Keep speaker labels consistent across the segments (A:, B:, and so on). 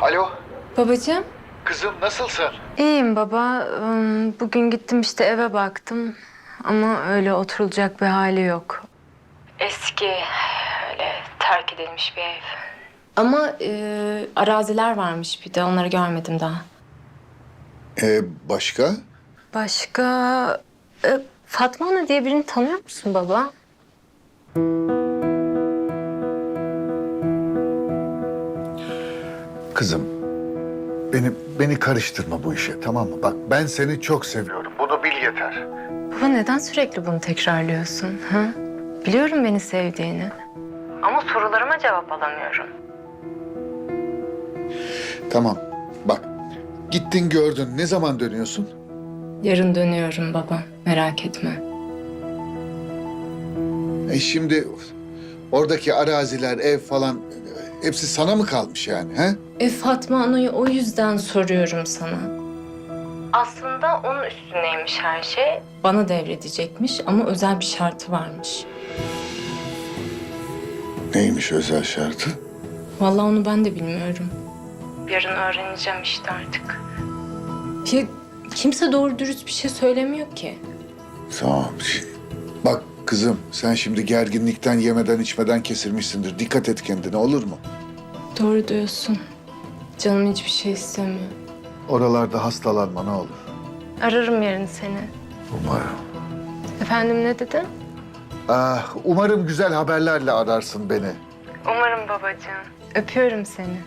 A: Alo,
B: Babacığım.
A: kızım nasılsın?
B: İyiyim baba. Bugün gittim işte eve baktım. Ama öyle oturulacak bir hali yok. Eski, öyle terk edilmiş bir ev. Ama e, araziler varmış bir de onları görmedim daha.
A: Ee, başka?
B: Başka... e, Fatma Ana diye birini tanıyor musun baba?
A: Kızım, beni beni karıştırma bu işe tamam mı? Bak ben seni çok seviyorum. Bunu bil yeter.
B: Baba neden sürekli bunu tekrarlıyorsun? Ha? Biliyorum beni sevdiğini. Ama sorularıma cevap alamıyorum.
A: Tamam. Bak, gittin gördün. Ne zaman dönüyorsun?
B: Yarın dönüyorum baba. Merak etme.
A: E şimdi oradaki araziler, ev falan hepsi sana mı kalmış yani? He?
B: E Fatma Ana'yı o yüzden soruyorum sana. Aslında onun üstüneymiş her şey. Bana devredecekmiş ama özel bir şartı varmış.
A: Neymiş özel şartı?
B: Vallahi onu ben de bilmiyorum. Yarın öğreneceğim işte artık. Ya kimse doğru dürüst bir şey söylemiyor ki.
A: Tamam. Kızım sen şimdi gerginlikten yemeden içmeden kesilmişsindir. Dikkat et kendine olur mu?
B: Doğru diyorsun. Canım hiçbir şey istemiyor.
A: Oralarda hastalanma ne olur.
B: Ararım yarın seni.
A: Umarım.
B: Efendim ne dedin?
A: Ah, umarım güzel haberlerle ararsın beni.
B: Umarım babacığım. Öpüyorum seni.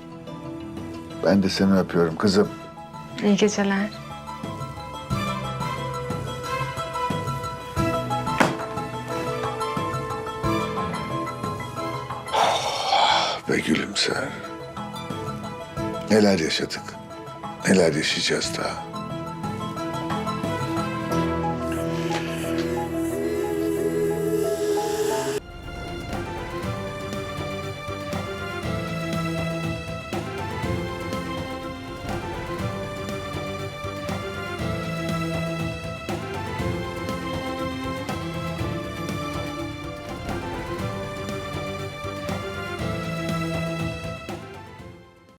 A: Ben de seni öpüyorum kızım.
B: İyi geceler.
A: Ve gülümser. Neler yaşadık. Neler yaşayacağız daha.